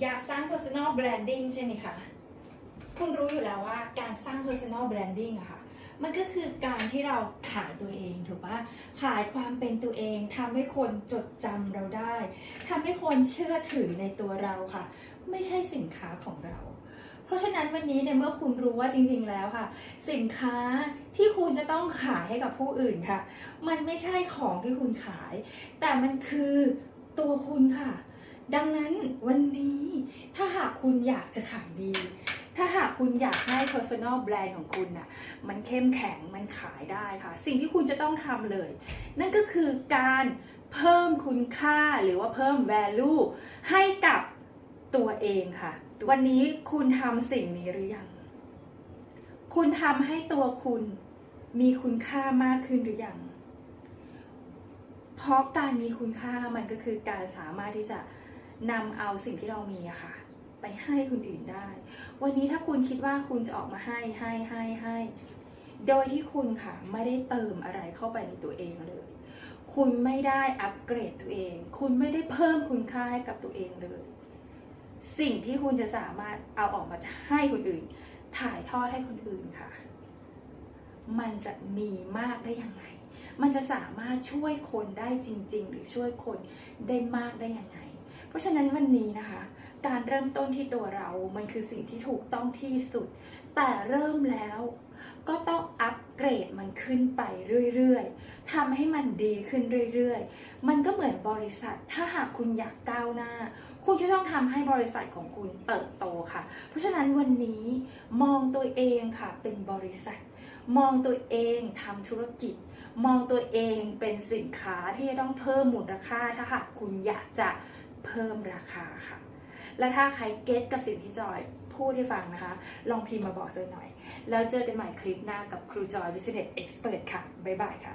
อยากสร้าง personal branding ใช่ไหมคะ คุณรู้อยู่แล้วว่าการสร้าง personal branding อะค่ะ มันก็คือการที่เราขายตัวเองถูกปะขายความเป็นตัวเองทำให้คนจดจำเราได้ทำให้คนเชื่อถือในตัวเราค่ะ ไม่ใช่สินค้าของเรา เพราะฉะนั้นวันนี้เนี่ยเมื่อคุณรู้ว่าจริงๆแล้วค่ะ สินค้าที่คุณจะต้องขายให้กับผู้อื่นค่ะ มันไม่ใช่ของที่คุณขาย แต่มันคือตัวคุณค่ะ ดังนั้นวันนี้ถ้าหากคุณอยากจะขายดี ถ้าหากคุณอยากให้ personal brand ของคุณน่ะมันเข้มแข็งมันขายได้ค่ะ สิ่งที่คุณจะต้องทำเลย นั่นก็คือการเพิ่มคุณค่าหรือว่าเพิ่ม value ให้กับตัวเองค่ะ วันนี้คุณทำสิ่งนี้หรือยัง คุณทำให้ตัวคุณมีคุณค่ามากขึ้นหรือยัง เพราะการมีคุณค่ามันก็คือการสามารถที่จะ นำเอาสิ่งที่เรามีอะค่ะ ไปให้คนอื่นได้ วันนี้ถ้าคุณคิดว่าคุณจะออกมาให้ให้ให้ให้โดยที่คุณค่ะไม่ได้เติมอะไรเข้าไปในตัวเองเลย คุณไม่ได้อัปเกรดตัวเอง คุณไม่ได้เพิ่มคุณค่าให้กับตัวเองเลย สิ่งที่คุณจะสามารถเอาออกมาให้คนอื่น ถ่ายทอดให้คนอื่นค่ะ มันจะมีมากได้ยังไง มันจะสามารถช่วยคนได้จริง ๆ หรือช่วยคนได้มากได้ยังไง เพราะฉะนั้นวันนี้นะคะ การเริ่มต้นที่ตัวเรา มันคือสิ่งที่ถูกต้องที่สุด แต่เริ่มแล้วก็ต้องอัปเกรดมันขึ้นไปเรื่อยๆทำให้มันดีขึ้นเรื่อยๆ มันก็เหมือนบริษัท ถ้าหากคุณอยากก้าวหน้า คุณจะต้องทำให้บริษัทของคุณเติบโตค่ะ เพราะฉะนั้นวันนี้มองตัวเองค่ะเป็นบริษัท มองตัวเองทำธุรกิจ มองตัวเองเป็นสินค้าที่จะต้องเพิ่มมูลค่าถ้าหากคุณอยากจะ เพิ่มราคาค่ะ และถ้าใครเก็ตกับสิ่งที่จอยพูดให้ฟังนะคะ ลองพิมพ์มาบอกจอยหน่อย แล้วเจอกันใหม่คลิปหน้ากับครูจอย Business Expert ค่ะ บ๊ายบายค่ะ